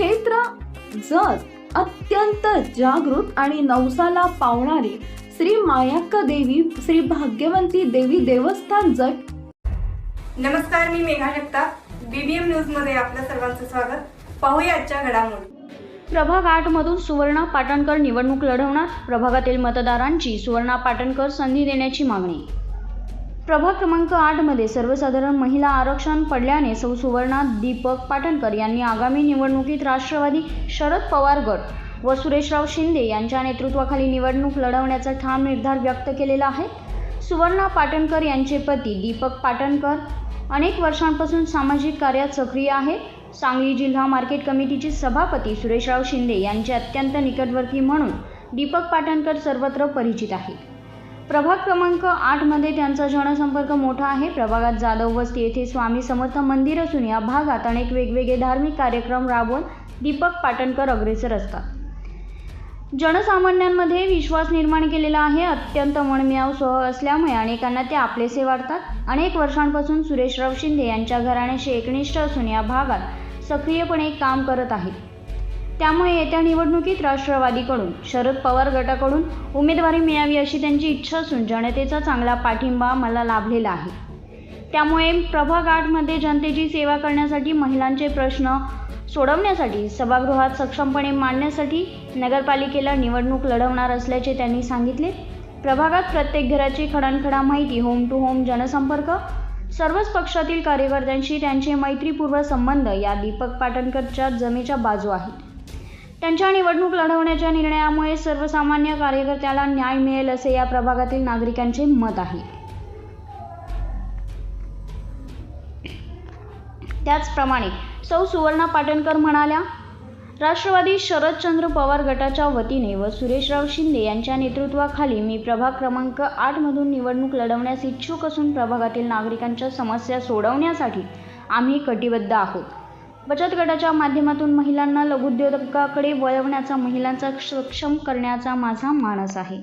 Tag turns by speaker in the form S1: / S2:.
S1: क्षेत्र जत अत्यंत जागृत आणि नवसाला पावणारी श्री मायाक्का देवी श्री भाग्यवंती देवी देवस्थान जट
S2: नमस्कार मी मेघा जगताप. बीबीएम न्यूजमध्ये आपलं सर्वांचं स्वागत. पाहूया आजच्या घडामोडी.
S3: प्रभाग आठ मधून सुवर्णा पाटणकर निवडणूक लढवणार. प्रभागातील मतदारांची सुवर्णा पाटणकर संधी देण्याची मागणी. प्रभाग क्रमांक आठमध्ये सर्वसाधारण महिला आरक्षण पडल्याने सौ सुवर्णा दीपक पाटणकर यांनी आगामी निवडणुकीत राष्ट्रवादी शरद पवार गट व सुरेशराव शिंदे यांच्या नेतृत्वाखाली निवडणूक लढवण्याचा ठाम निर्धार व्यक्त केलेला आहे. सुवर्णा पाटणकर यांचे पती दीपक पाटणकर अनेक वर्षांपासून सामाजिक कार्यात सक्रिय आहेत सांगली जिल्हा मार्केट कमिटीचे सभापती सुरेशराव शिंदे यांचे अत्यंत निकटवर्ती म्हणून दीपक पाटणकर सर्वत्र परिचित आहेत. प्रभाग क्रमांक आठमध्ये त्यांचा जनसंपर्क मोठा आहे. प्रभागात जाधव वस्ती येथे स्वामी समर्थ मंदिर असून या भागात अनेक वेगवेगळे धार्मिक कार्यक्रम राबवून दीपक पाटणकर अग्रेसर असतात. जनसामान्यांमध्ये विश्वास निर्माण केलेला आहे. अत्यंत मनमियाव सह असल्यामुळे अनेकांना ते आपलेसे वाटतात. अनेक वर्षांपासून सुरेशराव शिंदे यांच्या घराण्याशी एकनिष्ठ असून या भागात सक्रियपणे काम करत आहेत. त्यामुळे येत्या निवडणुकीत राष्ट्रवादीकडून शरद पवार गटाकडून उमेदवारी मिळावी अशी त्यांची इच्छा असून जनतेचा चांगला पाठिंबा मला लाभलेला आहे. त्यामुळे प्रभाग आठमध्ये जनतेची सेवा करण्यासाठी महिलांचे प्रश्न सोडवण्यासाठी सभागृहात सक्षमपणे मांडण्यासाठी नगरपालिकेला निवडणूक लढवणार असल्याचे त्यांनी सांगितले. प्रभागात प्रत्येक घराची खडानखडा माहिती होम टू होम जनसंपर्क सर्वच पक्षातील कार्यकर्त्यांशी त्यांचे मैत्रीपूर्व संबंध या दीपक पाटणकरच्या जमेच्या बाजू आहेत. त्यांच्या निवडणूक लढवण्याच्या निर्णयामुळे सर्वसामान्य कार्यकर्त्याला न्याय मिळेल असे या प्रभागातील नागरिकांचे मत आहे. त्याचप्रमाणे सौ सुवर्णा पाटणकर म्हणाल्या राष्ट्रवादी शरदचंद्र पवार गटाच्या वतीने व सुरेशराव शिंदे यांच्या नेतृत्वाखाली मी प्रभाग क्रमांक आठमधून निवडणूक लढवण्यास इच्छुक असून प्रभागातील नागरिकांच्या समस्या सोडवण्यासाठी आम्ही कटिबद्ध आहोत. बचत गटाच्या माध्यमातून महिलांना लघुद्योजकाकडे वळवण्याचा महिलांचा सक्षम करण्याचा माझा मानस आहे.